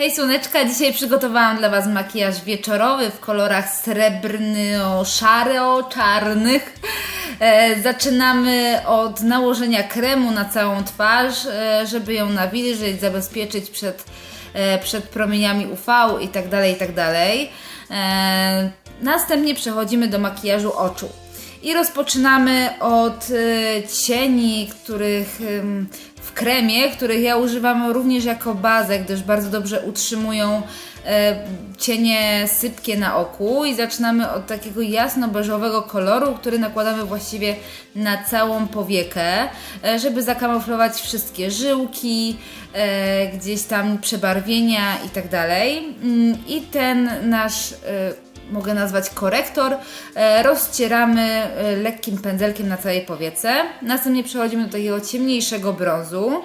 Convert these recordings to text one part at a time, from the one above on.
Hej słoneczka, dzisiaj przygotowałam dla Was makijaż wieczorowy w kolorach srebrno-szaro-czarnych. E, zaczynamy od nałożenia kremu na całą twarz, e, żeby ją nawilżyć, zabezpieczyć przed, e, przed promieniami UV i tak dalej, i tak. E, następnie przechodzimy do makijażu oczu. I rozpoczynamy od e, cieni, których w kremie, których ja używam również jako bazę, gdyż bardzo dobrze utrzymują e, cienie sypkie na oku i zaczynamy od takiego jasno-beżowego koloru, który nakładamy właściwie na całą powiekę, e, żeby zakamuflować wszystkie żyłki, gdzieś tam przebarwienia i tak dalej. Mm, I ten nasz mogę nazwać korektor, e, rozcieramy e, lekkim pędzelkiem na całej powiece. Następnie przechodzimy do takiego ciemniejszego brązu,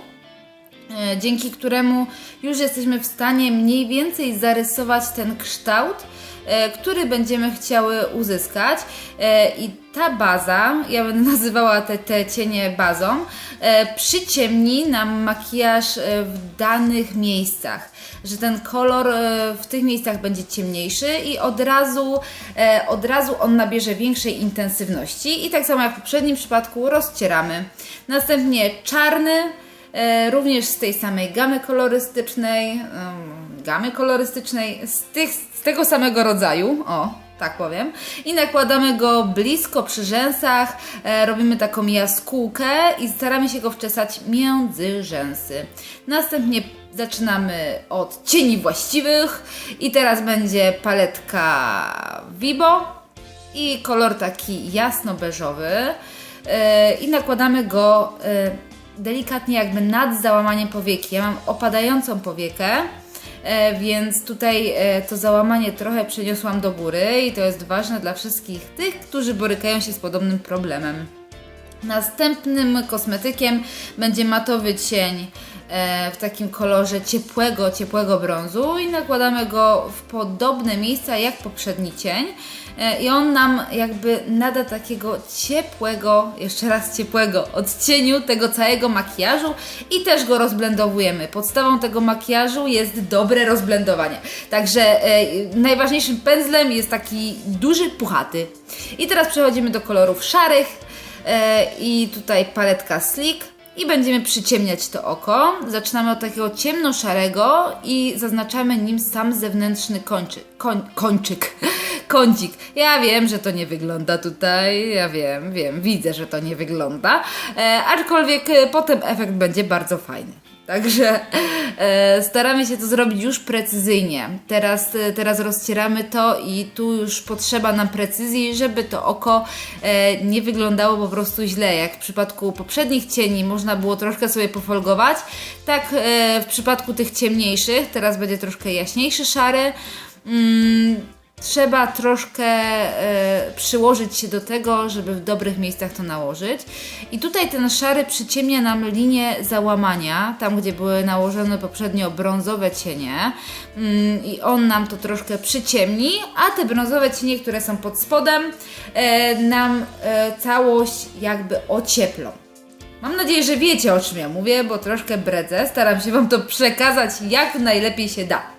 e, dzięki któremu już jesteśmy w stanie mniej więcej zarysować ten kształt, który będziemy chciały uzyskać. E, I ta baza, ja będę nazywała te, te cienie bazą, e, przyciemni nam makijaż e, w danych miejscach. Że ten kolor e, w tych miejscach będzie ciemniejszy i od razu, e, od razu on nabierze większej intensywności. I tak samo jak w poprzednim przypadku rozcieramy. Następnie czarny, E, również z tej samej gamy kolorystycznej, gamy kolorystycznej, z, tych, z tego samego rodzaju, o, tak powiem. I nakładamy go blisko przy rzęsach, e, robimy taką jaskółkę i staramy się go wczesać między rzęsy. Następnie zaczynamy od cieni właściwych i teraz będzie paletka Vibo i kolor taki jasno-beżowy e, i nakładamy go e, delikatnie jakby nad załamaniem powieki. Ja mam opadającą powiekę, więc tutaj e, to załamanie trochę przeniosłam do góry i to jest ważne dla wszystkich tych, którzy borykają się z podobnym problemem. Następnym kosmetykiem będzie matowy cień e, w takim kolorze ciepłego, ciepłego brązu i nakładamy go w podobne miejsca jak poprzedni cień. E, I on nam jakby nada takiego ciepłego, jeszcze raz ciepłego odcieniu tego całego makijażu i też go rozblendowujemy. Podstawą tego makijażu jest dobre rozblendowanie. Także e, najważniejszym pędzlem jest taki duży, puchaty. I teraz przechodzimy do kolorów szarych. E, i tutaj paletka Slick i będziemy przyciemniać to oko. Zaczynamy od takiego ciemno-szarego i zaznaczamy nim sam zewnętrzny kończyk. Koń, kończyk. Kącik. Ja wiem, że to nie wygląda tutaj, ja wiem, wiem, widzę, że to nie wygląda, e, aczkolwiek e, potem efekt będzie bardzo fajny. Także e, staramy się to zrobić już precyzyjnie. Teraz, e, teraz rozcieramy to i tu już potrzeba nam precyzji, żeby to oko e, nie wyglądało po prostu źle. Jak w przypadku poprzednich cieni można było troszkę sobie pofolgować, tak e, w przypadku tych ciemniejszych, teraz będzie troszkę jaśniejszy szary. Mm, trzeba troszkę e, przyłożyć się do tego, żeby w dobrych miejscach to nałożyć. I tutaj ten szary przyciemnia nam linię załamania, tam gdzie były nałożone poprzednio brązowe cienie. Mm, I on nam to troszkę przyciemni, a te brązowe cienie, które są pod spodem, e, nam e, całość jakby ocieplą. Mam nadzieję, że wiecie o czym ja mówię, bo troszkę bredzę. Staram się Wam to przekazać jak najlepiej się da.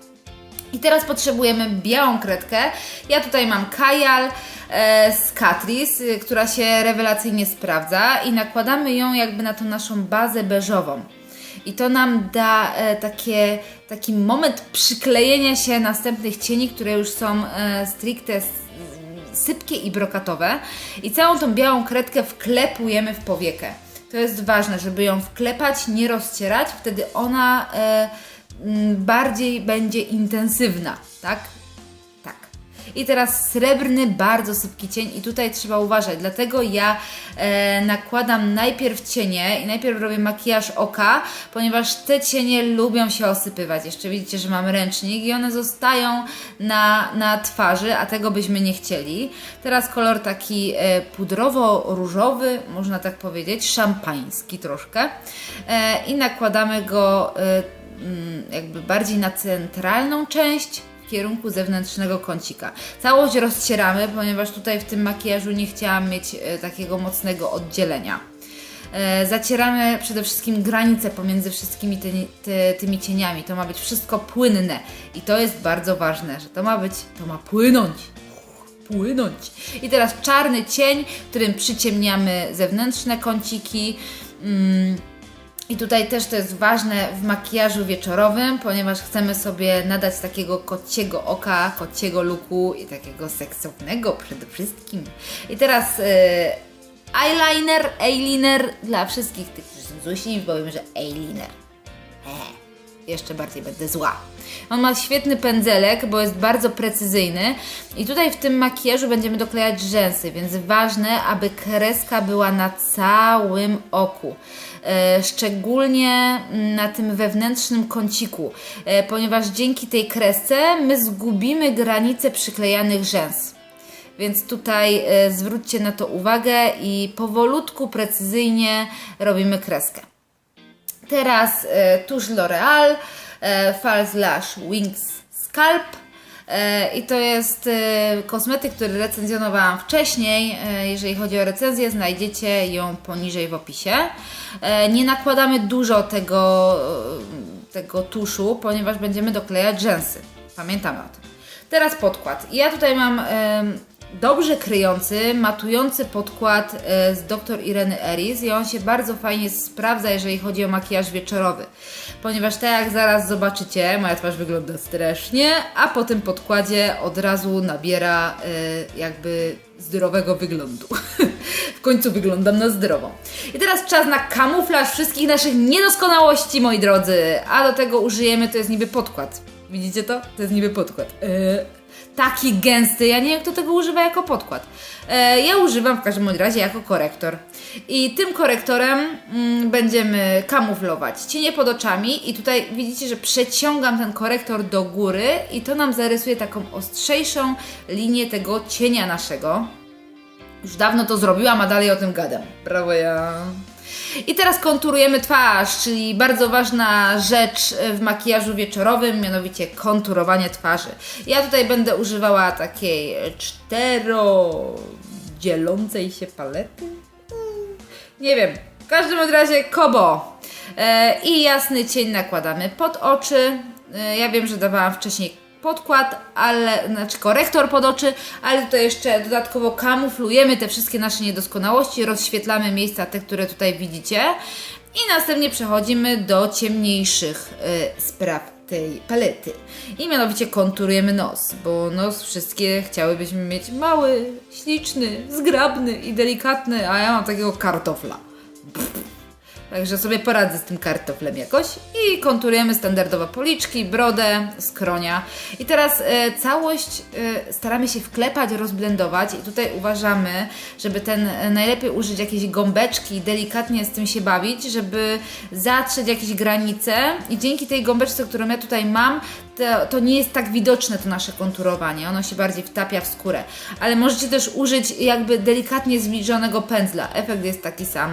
I teraz potrzebujemy białą kredkę. Ja tutaj mam Kajal e, z Catrice, y, która się rewelacyjnie sprawdza i nakładamy ją jakby na tą naszą bazę beżową. I to nam da e, takie, taki moment przyklejenia się następnych cieni, które już są e, stricte sypkie i brokatowe. I całą tą białą kredkę wklepujemy w powiekę. To jest ważne, żeby ją wklepać, nie rozcierać, wtedy ona bardziej będzie intensywna, tak? Tak. I teraz srebrny, bardzo sypki cień i tutaj trzeba uważać, dlatego ja e, nakładam najpierw cienie i najpierw robię makijaż oka, ponieważ te cienie lubią się osypywać. Jeszcze widzicie, że mam ręcznik i one zostają na, na twarzy, a tego byśmy nie chcieli. Teraz kolor taki e, pudrowo-różowy, można tak powiedzieć, szampański troszkę e, i nakładamy go e, mm, jakby bardziej na centralną część w kierunku zewnętrznego kącika. Całość rozcieramy, ponieważ tutaj w tym makijażu nie chciałam mieć e, takiego mocnego oddzielenia. E, zacieramy przede wszystkim granice pomiędzy wszystkimi tymi, ty, tymi cieniami. To ma być wszystko płynne i to jest bardzo ważne, że to ma być, to ma płynąć. Płynąć. I teraz czarny cień, którym przyciemniamy zewnętrzne kąciki. Mm, i tutaj też to jest ważne w makijażu wieczorowym, ponieważ chcemy sobie nadać takiego kociego oka, kociego luku i takiego seksownego przede wszystkim. I teraz e, eyeliner, eyeliner dla wszystkich tych, którzy są złośliwi, powiem, że eyeliner. E, jeszcze bardziej będę zła. On ma świetny pędzelek, bo jest bardzo precyzyjny i tutaj w tym makijażu będziemy doklejać rzęsy, więc ważne, aby kreska była na całym oku. E, szczególnie na tym wewnętrznym kąciku, e, ponieważ dzięki tej kresce my zgubimy granice przyklejanych rzęs. Więc tutaj e, zwróćcie na to uwagę i powolutku, precyzyjnie robimy kreskę. Teraz e, tusz L'Oreal e, False Lash Wings Scalp e, i to jest kosmetyk, który recenzjonowałam wcześniej. Jeżeli chodzi o recenzję, znajdziecie ją poniżej w opisie. Nie nakładamy dużo tego, tego tuszu, ponieważ będziemy doklejać rzęsy. Pamiętamy o tym. Teraz podkład. Ja tutaj mam dobrze kryjący, matujący podkład e, z dr Ireny Eris i on się bardzo fajnie sprawdza, jeżeli chodzi o makijaż wieczorowy. Ponieważ tak jak zaraz zobaczycie, moja twarz wygląda strasznie, a po tym podkładzie od razu nabiera e, jakby zdrowego wyglądu. w końcu wyglądam na zdrową. I teraz czas na kamuflaż wszystkich naszych niedoskonałości, moi drodzy. A do tego użyjemy, to jest niby podkład. Widzicie to? To jest niby podkład. Eee, taki gęsty, ja nie wiem kto tego używa jako podkład. E, ja używam w każdym razie jako korektor. I tym korektorem mm, będziemy kamuflować cienie pod oczami i tutaj widzicie, że przeciągam ten korektor do góry i to nam zarysuje taką ostrzejszą linię tego cienia naszego. Już dawno to zrobiłam, a dalej o tym gadam. Brawo ja. I teraz konturujemy twarz, czyli bardzo ważna rzecz w makijażu wieczorowym, mianowicie konturowanie twarzy. Ja tutaj będę używała takiej czterodzielącej się palety. Nie wiem, w każdym razie kobo. E, I jasny cień nakładamy pod oczy. E, ja wiem, że dawałam wcześniej podkład, ale, znaczy korektor pod oczy, ale tutaj jeszcze dodatkowo kamuflujemy te wszystkie nasze niedoskonałości, rozświetlamy miejsca, te, które tutaj widzicie i następnie przechodzimy do ciemniejszych y, spraw tej palety. I mianowicie konturujemy nos, bo nos wszystkie chciałybyśmy mieć mały, śliczny, zgrabny i delikatny, a ja mam takiego kartofla. Także sobie poradzę z tym kartoflem jakoś. I konturujemy standardowo policzki, brodę, skronia. I teraz e, całość e, staramy się wklepać, rozblendować. I tutaj uważamy, żeby ten e, najlepiej użyć jakiejś gąbeczki, delikatnie z tym się bawić, żeby zatrzeć jakieś granice. I dzięki tej gąbeczce, którą ja tutaj mam, to, to nie jest tak widoczne to nasze konturowanie. Ono się bardziej wtapia w skórę. Ale możecie też użyć jakby delikatnie zbliżonego pędzla. Efekt jest taki sam.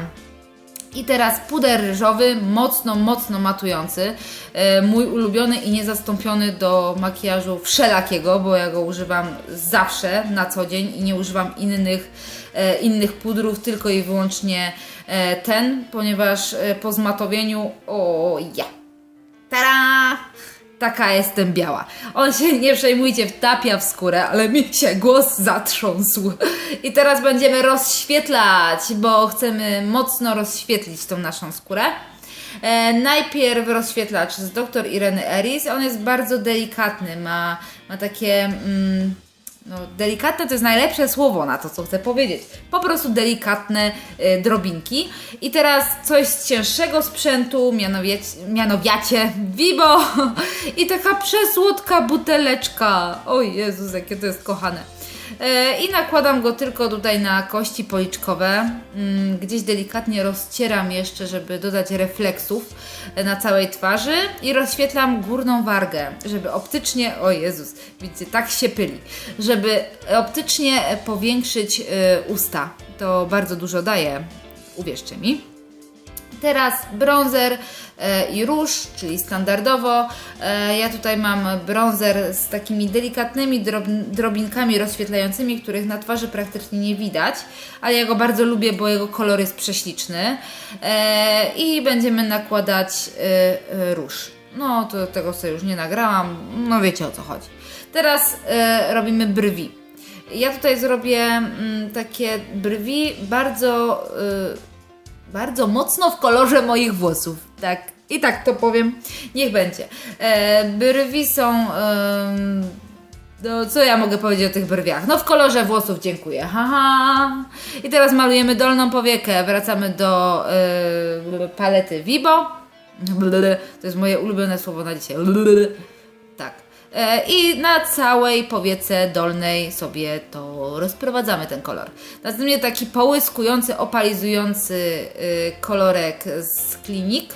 I teraz puder ryżowy, mocno, mocno matujący. E, mój ulubiony i niezastąpiony do makijażu wszelakiego, bo ja go używam zawsze, na co dzień i nie używam innych, e, innych pudrów, tylko i wyłącznie e, ten, ponieważ po zmatowieniu, o ja, tada! Taka jestem biała. On się, nie przejmujcie, wtapia w skórę, ale mi się głos zatrząsł. I teraz będziemy rozświetlać, bo chcemy mocno rozświetlić tą naszą skórę. E, najpierw rozświetlacz z dr Ireny Eris. On jest bardzo delikatny, ma, ma takie. Mm, no, delikatne to jest najlepsze słowo na to, co chcę powiedzieć. Po prostu delikatne y, drobinki. I teraz coś z cięższego sprzętu, mianowicie, mianowicie Vibo i taka przesłodka buteleczka. O Jezus, jakie to jest kochane. E, I nakładam go tylko tutaj na kości policzkowe. Mm, Gdzieś delikatnie rozcieram jeszcze, żeby dodać refleksów e, na całej twarzy i rozświetlam górną wargę, żeby optycznie, o Jezus, widzicie, tak się pyli, żeby optycznie powiększyć e, usta. To bardzo dużo daje, uwierzcie mi. Teraz bronzer e, i róż, czyli standardowo. E, ja tutaj mam bronzer z takimi delikatnymi drob, drobinkami rozświetlającymi, których na twarzy praktycznie nie widać, ale ja go bardzo lubię, bo jego kolor jest prześliczny. E, I będziemy nakładać róż. No, to tego sobie już nie nagrałam, no wiecie o co chodzi. Teraz robimy brwi. Ja tutaj zrobię mm, takie brwi bardzo, bardzo mocno w kolorze moich włosów. Tak, i tak to powiem. Niech będzie. E, brwi są. em, no, co ja mogę powiedzieć o tych brwiach? No, w kolorze włosów dziękuję. Haha. I teraz malujemy dolną powiekę. Wracamy do y, palety Vibo. To jest moje ulubione słowo na dzisiaj. E, I na całej powiece dolnej sobie to rozprowadzamy ten kolor. Następnie taki połyskujący, opalizujący y, kolorek z klinik.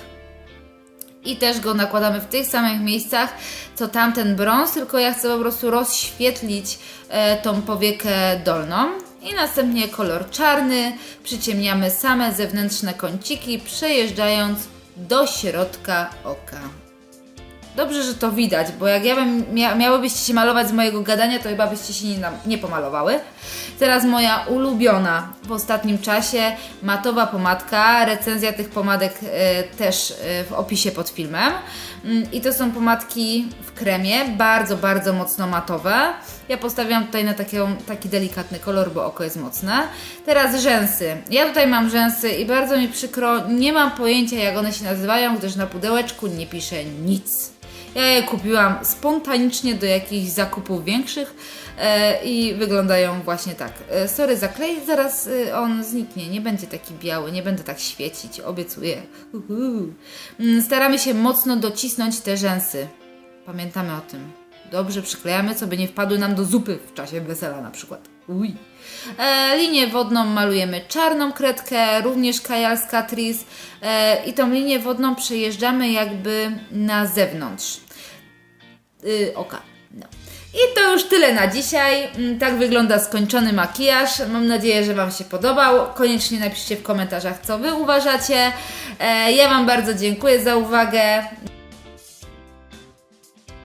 I też go nakładamy w tych samych miejscach, co tamten brąz, tylko ja chcę po prostu rozświetlić e, tą powiekę dolną. I następnie kolor czarny, przyciemniamy same zewnętrzne kąciki, przejeżdżając do środka oka. Dobrze, że to widać, bo jak ja bym mia miałybyście się malować z mojego gadania, to chyba byście się nie, nie pomalowały. Teraz moja ulubiona w ostatnim czasie matowa pomadka. Recenzja tych pomadek e, też e, w opisie pod filmem. Mm, I to są pomadki w kremie, bardzo, bardzo mocno matowe. Ja postawiłam tutaj na taki delikatny kolor, bo oko jest mocne. Teraz rzęsy. Ja tutaj mam rzęsy i bardzo mi przykro, nie mam pojęcia jak one się nazywają, gdyż na pudełeczku nie pisze nic. Ja je kupiłam spontanicznie do jakichś zakupów większych e, i wyglądają właśnie tak. E, sorry za klej, zaraz e, on zniknie, nie będzie taki biały, nie będę tak świecić, obiecuję. Mm, Staramy się mocno docisnąć te rzęsy. Pamiętamy o tym. Dobrze przyklejamy, co by nie wpadły nam do zupy w czasie wesela na przykład. Uj. E, linię wodną malujemy czarną kredkę, również Kajal z Catrice e, i tą linię wodną przejeżdżamy jakby na zewnątrz y, oka. No. I to już tyle na dzisiaj. Mm, Tak wygląda skończony makijaż. Mam nadzieję, że Wam się podobał. Koniecznie napiszcie w komentarzach, co Wy uważacie. E, ja Wam bardzo dziękuję za uwagę.